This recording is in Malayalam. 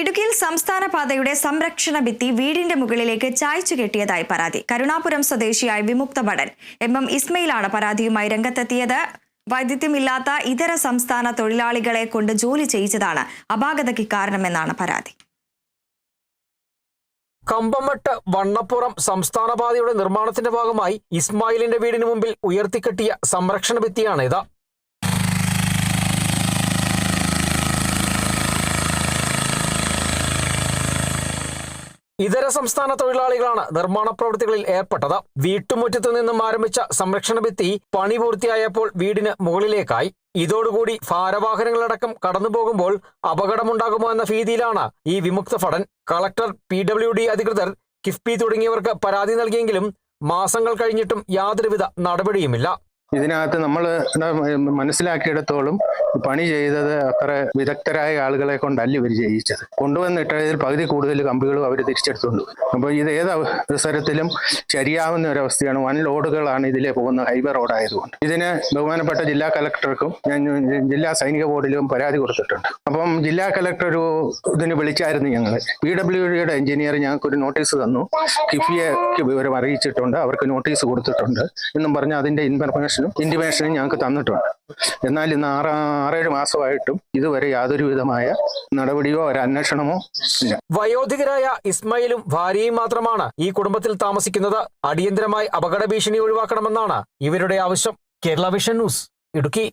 ഇടുക്കിയിൽ സംസ്ഥാന പാതയുടെ സംരക്ഷണ ഭിത്തി വീടിന്റെ മുകളിലേക്ക് ചായ്ച്ചു കെട്ടിയതായി പരാതി. കരുണാപുരം സ്വദേശിയായ വിമുക്ത ഭടൻ എം എം ഇസ്മയിലാണ് പരാതിയുമായി രംഗത്തെത്തിയത്. വൈദ്യുത്യമില്ലാത്ത ഇതര സംസ്ഥാന തൊഴിലാളികളെ കൊണ്ട് ജോലി ചെയ്യിച്ചതാണ് അപാകതയ്ക്ക് കാരണമെന്നാണ് പരാതി. കമ്പമട്ട് വണ്ണപ്പുറം സംസ്ഥാന പാതയുടെ നിർമ്മാണത്തിന്റെ ഭാഗമായി ഇസ്മായിലിന്റെ വീടിന് മുമ്പിൽ ഉയർത്തിക്കെട്ടിയ സംരക്ഷണ ഭിത്തിയാണ് ഇത് ഇതര സംസ്ഥാന തൊഴിലാളികളാണ് നിർമ്മാണ പ്രവൃത്തികളിൽ ഏർപ്പെട്ടത്. വീട്ടുമുറ്റത്തു നിന്നും ആരംഭിച്ച സംരക്ഷണ ഭിത്തി പണി പൂർത്തിയായപ്പോൾ വീടിന് മുകളിലേക്കായി. ഇതോടുകൂടി ഭാരവാഹനങ്ങളടക്കം കടന്നുപോകുമ്പോൾ അപകടമുണ്ടാകുമോ എന്ന ഭീതിയിലാണ് ഈ വിമുക്ത ഫടൻ. കളക്ടർ പി ഡബ്ല്യു ഡി അധികൃതർ കിഫ്ബി തുടങ്ങിയവർക്ക് പരാതി നൽകിയെങ്കിലും മാസങ്ങൾ കഴിഞ്ഞിട്ടും യാതൊരുവിധ നടപടിയുമില്ല. ഇതിനകത്ത് നമ്മൾ മനസ്സിലാക്കിയിടത്തോളം പണി ചെയ്തത് അത്ര വിദഗ്ധരായ ആളുകളെ കൊണ്ടല്ല ഇവർ ചെയ്യിച്ചത് കൊണ്ടുവന്നിട്ട് ഇതിൽ പകുതി കൂടുതൽ കമ്പികളും അവർ തിരിച്ചെടുത്തുകൊണ്ട് പോയി അപ്പോൾ ഇത് ഏത് അവസരത്തിലും ശരിയാവുന്ന ഒരവസ്ഥയാണ്. വൻ ലോഡുകളാണ് ഇതിലെ പോകുന്ന ഹൈവേ റോഡായതുകൊണ്ട്. ഇതിന് ബഹുമാനപ്പെട്ട ജില്ലാ കലക്ടർക്കും ഞാൻ ജില്ലാ സൈനിക ബോർഡിലും പരാതി കൊടുത്തിട്ടുണ്ട്. അപ്പം ജില്ലാ കലക്ടർ ഒരു ഇതിന് വിളിച്ചായിരുന്നു ഞങ്ങൾ പി ഡബ്ല്യു ഡിയുടെ എഞ്ചിനീയർ ഞങ്ങൾക്ക് ഒരു നോട്ടീസ് തന്നു. കിഫിയക്ക് വിവരം അറിയിച്ചിട്ടുണ്ട്. അവർക്ക് നോട്ടീസ് കൊടുത്തിട്ടുണ്ട്. എന്നും പറഞ്ഞ് അതിന്റെ ഇൻഫർമേഷനും ഇന്റിമേഷനും ഞങ്ങൾക്ക് തന്നിട്ടുണ്ട്. എന്നാൽ ഇന്ന് ആറ് ആറേഴ് മാസമായിട്ടും ഇതുവരെ യാതൊരു വിധമായ നടപടിയോ ഒരു അന്വേഷണമോ ഇല്ല. വയോധികരായ ഇസ്മയിലും ഭാര്യയും മാത്രമാണ് ഈ കുടുംബത്തിൽ താമസിക്കുന്നത്. അടിയന്തരമായി അപകട ഭീഷണി ഒഴിവാക്കണമെന്നാണ് ഇവരുടെ ആവശ്യം. Kerala vision news Idukki.